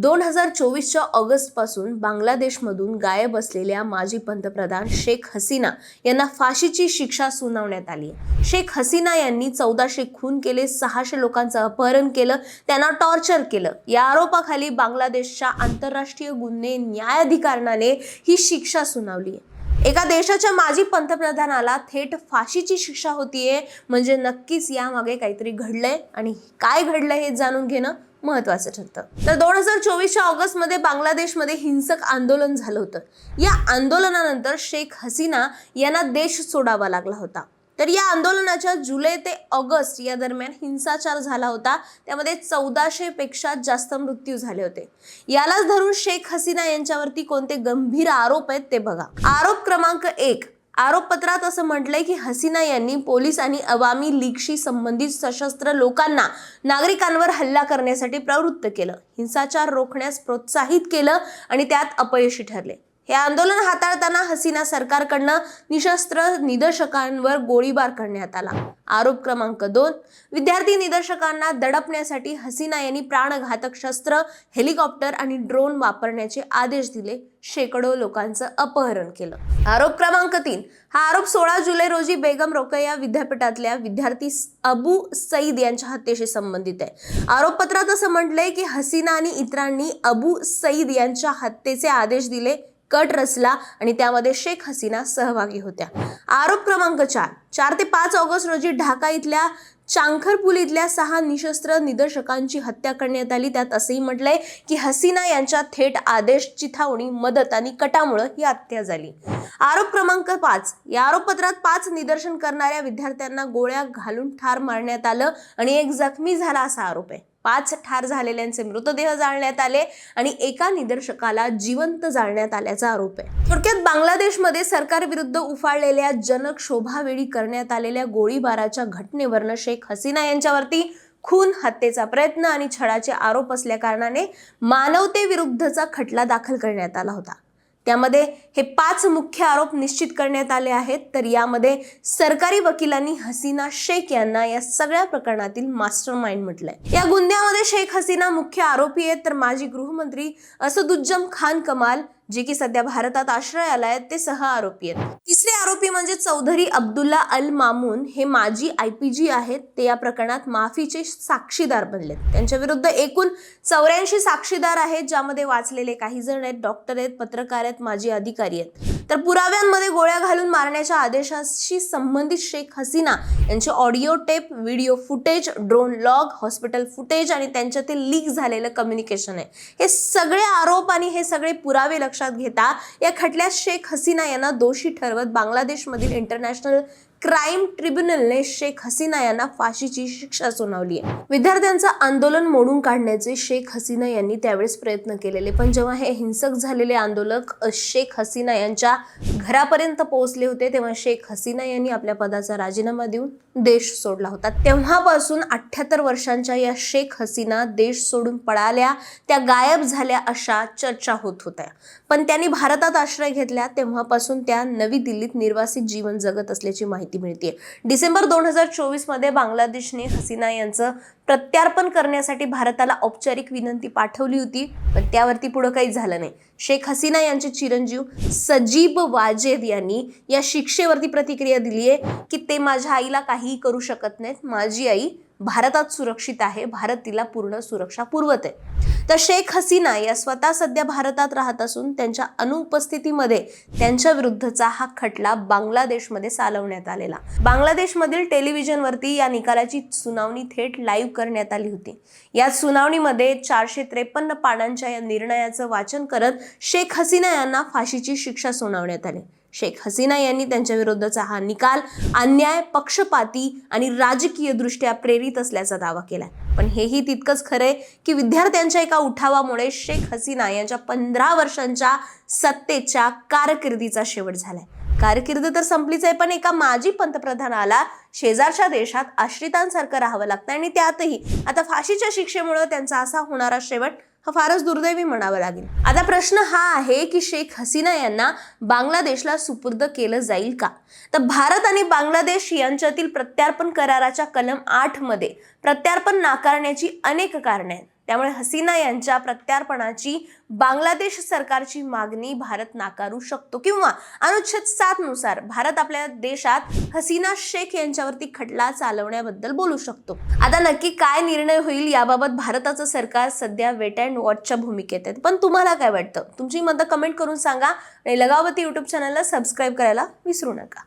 दोन हजार चोवीसच्या ऑगस्टपासून बांगलादेशमधून गायब असलेल्या माजी पंतप्रधान शेख हसीना यांना फाशीची शिक्षा सुनावण्यात आली आहे. शेख हसीना यांनी चौदाशे खून केले सहाशे लोकांचं अपहरण केलं त्यांना टॉर्चर केलं. या आरोपाखाली बांगलादेशच्या आंतरराष्ट्रीय गुन्हे न्यायाधिकरणाने ही शिक्षा सुनावली आहे. एका देशाच्या माजी पंतप्रधानाला थेट फाशीची शिक्षा होतीये म्हणजे नक्कीच यामागे काहीतरी घडलंय. आणि काय घडलंय हे जाणून घेणं महत्वाचं ठरतं. तर दोन हजार चोवीसच्या ऑगस्टमध्ये बांगलादेशमध्ये हिंसक आंदोलन झालं होतं. या आंदोलनानंतर शेख हसीना यांना देश सोडावा लागला होता. तर या आंदोलनाच्या जुलै ते ऑगस्ट या दरम्यान हिंसाचार झाला होता. त्यामध्ये चौदाशे पेक्षा जास्त मृत्यू झाले होते. यालाच धरून शेख हसीना यांच्यावरती कोणते गंभीर आरोप आहेत ते बघा. आरोप क्रमांक एक आरोपपत्रात असं म्हटलंय की हसीना यांनी पोलीस आणि अवामी लीगशी संबंधित सशस्त्र लोकांना नागरिकांवर हल्ला करण्यासाठी प्रवृत्त केलं. हिंसाचार रोखण्यास प्रोत्साहित केलं आणि त्यात अपयशी ठरले. हे आंदोलन हाताळताना हसीना सरकारकडनं निशस्त्र निदर्शकांवर गोळीबार करण्यात आला. आरोप क्रमांक दोन विद्यार्थी निदर्शकांना दडपण्यासाठी हसीना यांनी प्राणघातक शस्त्र हेलिकॉप्टर आणि ड्रोन वापरण्याचे आदेश दिले. शेकडो लोकांचं अपहरण केलं. आरोप क्रमांक तीन हा आरोप सोळा जुलै रोजी बेगम रोकया विद्यापीठातल्या विद्यार्थी अबू सईद यांच्या हत्येशी संबंधित आहे. आरोपपत्रात असं म्हटलंय की हसीना आणि इतरांनी अबू सईद यांच्या हत्येचे आदेश दिले. कट रचला आणि त्यामध्ये शेख हसीना सहभागी होत्या. आरोप क्रमांक चार. चार ते पाच ऑगस्ट रोजी ढाका इथल्या चांखरपूल इथल्या सहा निशस्त्र निदर्शकांची हत्या करण्यात आली. त्यात असंही म्हटलंय की हसीना यांच्या थेट आदेश चिथावणी मदत आणि कटामुळं ही हत्या झाली. आरोप क्रमांक पाच. या आरोपपत्रात पाच निदर्शन करणाऱ्या विद्यार्थ्यांना गोळ्या घालून ठार मारण्यात आलं आणि एक जखमी झाला असा आरोप आहे. पाच ठार झालेल्यांचे मृतदेह जाळण्यात आले आणि एका निदर्शकाला जिवंत जाळण्यात आल्याचा आरोप आहे. थोडक्यात बांगलादेशमध्ये सरकारविरुद्ध उफाळलेल्या जनक्षोभावेळी करण्यात आलेल्या गोळीबाराच्या घटनेवरनं शेख हसीना यांच्यावरती खून हत्येचा प्रयत्न आणि छळाचे आरोप असल्या कारणाने मानवतेविरुद्धचा खटला दाखल करण्यात आला होता. त्यामध्ये हे पाच मुख्य आरोप निश्चित करण्यात आले आहेत. तर यामध्ये सरकारी वकिलांनी हसीना शेख यांना या सगळ्या प्रकरणातील मास्टर माइंड म्हटलंय. या गुन्ह्यामध्ये शेख हसीना मुख्य आरोपी आहेत. तर माजी गृहमंत्री असदुज्जम खान कमाल जे की सध्या भारतात आश्रयाला आहेत ते सह आरोपी आहेत. आरोपी म्हणजे चौधरी अब्दुल्ला अल मामून हे माजी आय पी जी आहेत. ते या प्रकरणात माफीचे साक्षीदार बनलेत. त्यांच्या विरुद्ध एकूण चौऱ्याऐंशी साक्षीदार आहेत ज्यामध्ये वाचलेले काही जण आहेत डॉक्टर आहेत पत्रकार आहेत माजी अधिकारी आहेत. तर पुराव्यांमध्ये गोळ्या घालून मारण्याच्या आदेशाशी संबंधित शेख हसीना यांचे audio tape video footage drone log hospital footage आणि त्यांच्यातील लीक झालेलं कम्युनिकेशन आहे. हे सगळे आरोप आणि हे सगळे पुरावे लक्षात घेता या खटल्यात शेख हसीना यांना दोषी ठरवत बांगलादेशमधील इंटरनॅशनल क्राईम ट्रिब्युनलने शेख हसीना यांना फाशीची शिक्षा सुनावली आहे. विद्यार्थ्यांचं आंदोलन मोडून काढण्याचे शेख हसीना यांनी त्यावेळेस प्रयत्न केलेले. पण जेव्हा हे हिंसक झालेले आंदोलक शेख हसीना यांच्या घरापर्यंत पोहोचले होते तेव्हा शेख हसीना यांनी आपल्या पदाचा राजीनामा देऊन देश सोडला होता. तेव्हापासून अठ्याहत्तर वर्षांच्या या शेख हसीना देश सोडून पळाल्या त्या गायब झाल्या अशा चर्चा होत होत्या. पण त्यांनी भारतात आश्रय घेतला तेव्हापासून त्या नवी दिल्लीत निर्वासित जीवन जगत असल्याची माहिती मिळते डिसेंबर दोन हजार चोवीसमध्ये बांगलादेशने हसीना यांचं प्रत्यार्पण करण्यासाठी भारताला औपचारिक विनंती पाठवली होती. पण त्यावरती पुढं काही झालं नाही. शेख हसीना यांचे चिरंजीव सजीब वाजेद यांनी या शिक्षेवरती प्रतिक्रिया दिली आहे की ते माझ्या आईला काहीही करू शकत नाहीत. माझी आई भारतात सुरक्षित आहे भारत तिला पूर्ण सुरक्षा पुरवत आहे. तर शेख हसीना या स्वतः सध्या भारतात राहत असून त्यांच्या अनुपस्थितीमध्ये त्यांच्या विरुद्धचा हा खटला बांगलादेशमध्ये चालवण्यात आलेला. बांगलादेशमधील टेलिव्हिजनवरती या निकालाची सुनावणी थेट लाईव्ह करण्यात आली होती. या सुनावणीमध्ये चारशे त्रेपन्न पानांच्या या निर्णयाचं वाचन करत शेख हसीना यांना फाशीची शिक्षा सुनावण्यात आली. शेख हसीना यांनी त्यांच्या विरुद्धचा हा निकाल अन्याय पक्षपाती आणि राजकीय दृष्ट्या प्रेरित असल्याचा दावा केला पण हेही तितकंच खरंय की विद्यार्थ्यांच्या एका उठावामुळे शेख हसीना यांच्या पंधरा वर्षांच्या सत्तेच्या कारकिर्दीचा शेवट झालाय. कारकीर्द तर संपलीच आहे पण एका माजी पंतप्रधानाला शेजारच्या देशात आश्रितांसारखं राहावं लागतं आणि त्यातही आता फाशीच्या शिक्षेमुळे त्यांचा असा होणारा शेवट हा फारच दुर्दैवी म्हणावा लागेल. आता प्रश्न हा आहे की शेख हसीना यांना बांगलादेशला सुपूर्द केलं जाईल का? तर भारत आणि बांगलादेश यांच्यातील प्रत्यार्पण कराराच्या कलम आठमध्ये प्रत्यार्पण नाकारण्याची अनेक कारणे आहेत. त्यामुळे हसीना यांच्या प्रत्यार्पणाची बांगलादेश सरकारची मागणी भारत नाकारू शकतो किंवा अनुच्छेद सात नुसार भारत आपल्या देशात हसीना शेख यांच्यावरती खटला चालवण्याबद्दल बोलू शकतो. आता नक्की काय निर्णय होईल याबाबत भारताचं सरकार सध्या वेट अँड वॉचच्या भूमिकेत आहे. पण तुम्हाला काय वाटतं? तुमची मतं कमेंट करून सांगा आणि लगावती युट्यूब चॅनलला सबस्क्राईब करायला विसरू नका.